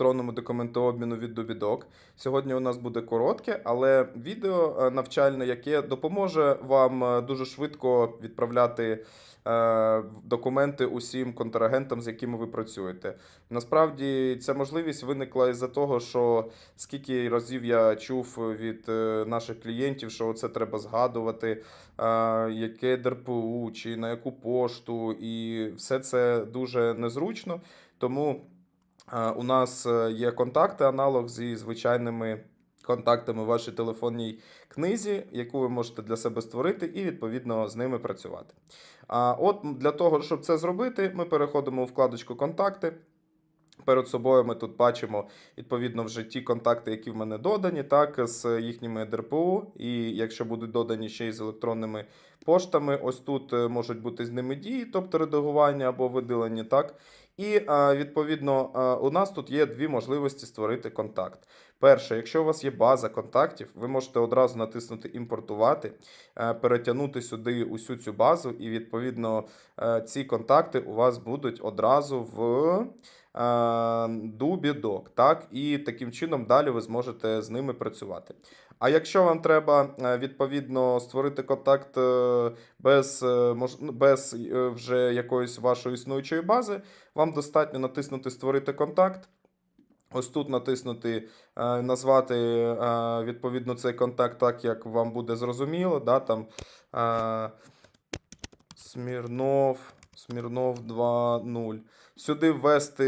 електронному документообміну від Дубідок. Сьогодні у нас буде коротке, але відео е, навчальне, яке допоможе вам е, дуже швидко відправляти е, документи усім контрагентам, з якими ви працюєте. Насправді ця можливість виникла із-за того, що скільки разів я чув від наших клієнтів, що це треба згадувати, яке ДРПУ чи на яку пошту, і все це дуже незручно. Тому у нас е, є контакти, аналог зі звичайними контактами в вашій телефонній книзі, яку ви можете для себе створити, і відповідно з ними працювати. А от для того, щоб це зробити, ми переходимо у вкладочку Контакти. Перед собою ми тут бачимо відповідно вже ті контакти, які в мене додані, так, з їхніми ДРПУ. І якщо будуть додані ще й з електронними поштами, ось тут е, можуть бути з ними дії, тобто редагування або видалення, так. І е, відповідно е, у нас тут є дві можливості створити контакт. Перше, якщо у вас є база контактів, ви можете одразу натиснути імпортувати, перетягнути сюди усю цю базу, і відповідно ці контакти у вас будуть одразу в Дубідок, так, і таким чином далі ви зможете з ними працювати. А якщо вам треба е, відповідно створити контакт е, без, е, ну, без е, вже якоїсь вашої існуючої бази, вам достатньо натиснути Створити контакт. Ось тут натиснути, е, назвати е, відповідно цей контакт так, як вам буде зрозуміло. Да, там, е, Смірнов, Смірнов 2.0. Сюди ввести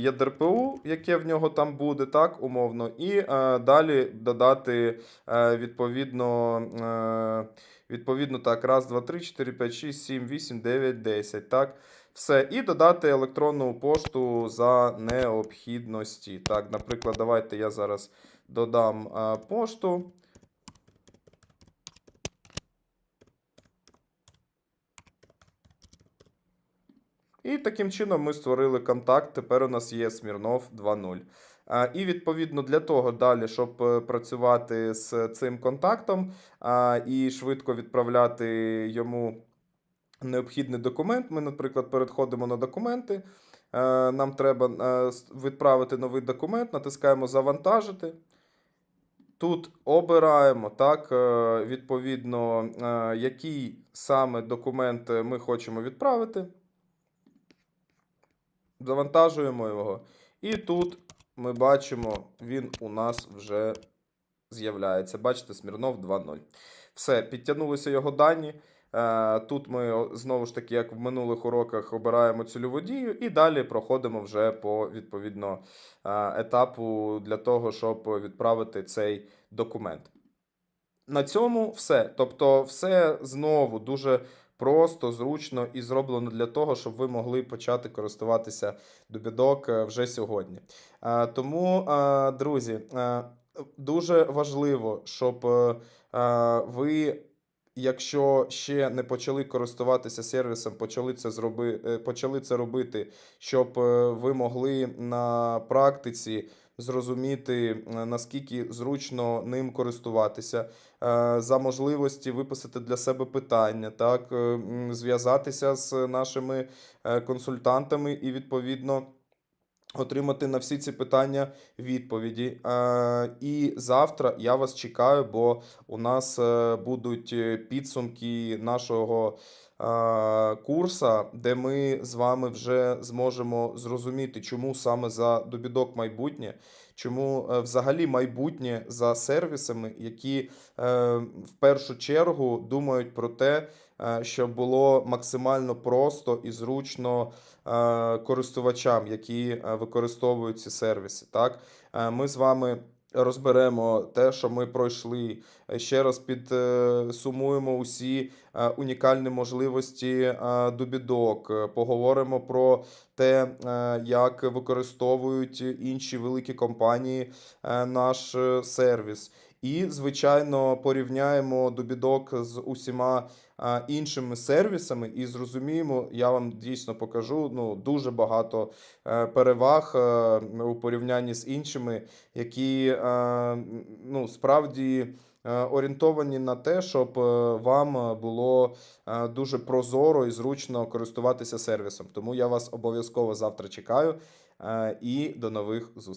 ЄДРПУ, яке в нього там буде, так, умовно, і е, далі додати е, відповідно, е, відповідно так, раз, два, три, чотири, п'ять, шість, сім, вісім, дев'ять, десять, так. Все, і додати електронну пошту за необхідності. Так, наприклад, давайте я зараз додам е, пошту. І таким чином ми створили контакт. Тепер у нас є Смірнов 2.0. І відповідно для того далі, щоб е, працювати з цим контактом і швидко відправляти йому необхідний документ. Ми, наприклад, переходимо на документи. Е, Нам треба е, відправити новий документ, натискаємо Завантажити. Тут обираємо так, відповідно, який саме документ ми хочемо відправити. Завантажуємо його. І тут ми бачимо, він у нас вже з'являється. Бачите, Смірнов 2.0. Все, підтягнулися його дані. Е, Тут ми знову ж таки, як в минулих уроках, обираємо цільову дію і далі проходимо вже по відповідно е, етапу для того, щоб відправити цей документ. На цьому все. Тобто, все знову дуже просто, зручно і зроблено для того, щоб ви могли почати користуватися Дубідок е, вже сьогодні. Е, Тому, е, друзі, дуже важливо, щоб ви. Якщо ще не почали користуватися сервісом, почали це зроби, почали це робити, щоб ви могли на практиці зрозуміти, е, наскільки зручно ним користуватися, е, за можливості виписати для себе питання, так, е, зв'язатися з нашими консультантами і відповідно. Отримати на всі ці питання відповіді. І завтра я вас чекаю, бо у нас будуть підсумки нашого е, курсу, де ми з вами вже зможемо зрозуміти, чому саме за добідок майбутнє, чому е, взагалі майбутнє за сервісами, які е, в першу чергу думають про те, щоб було максимально просто і зручно користувачам, які використовують ці сервіси. Так, ми з вами. Розберемо те, що ми пройшли. Ще раз підсумуємо усі унікальні можливості е, Дубідок. Е, Поговоримо про те, е, як використовують інші великі компанії е, наш е, сервіс. І, звичайно, порівняємо Дубідок з усіма іншими сервісами і зрозуміємо, я вам дійсно покажу ну, дуже багато е, переваг е, у порівнянні з іншими, які е, ну, справді е, орієнтовані на те, щоб е, вам е, було е, дуже прозоро і зручно користуватися сервісом. Тому я вас обов'язково завтра чекаю е, і до нових зустрічей.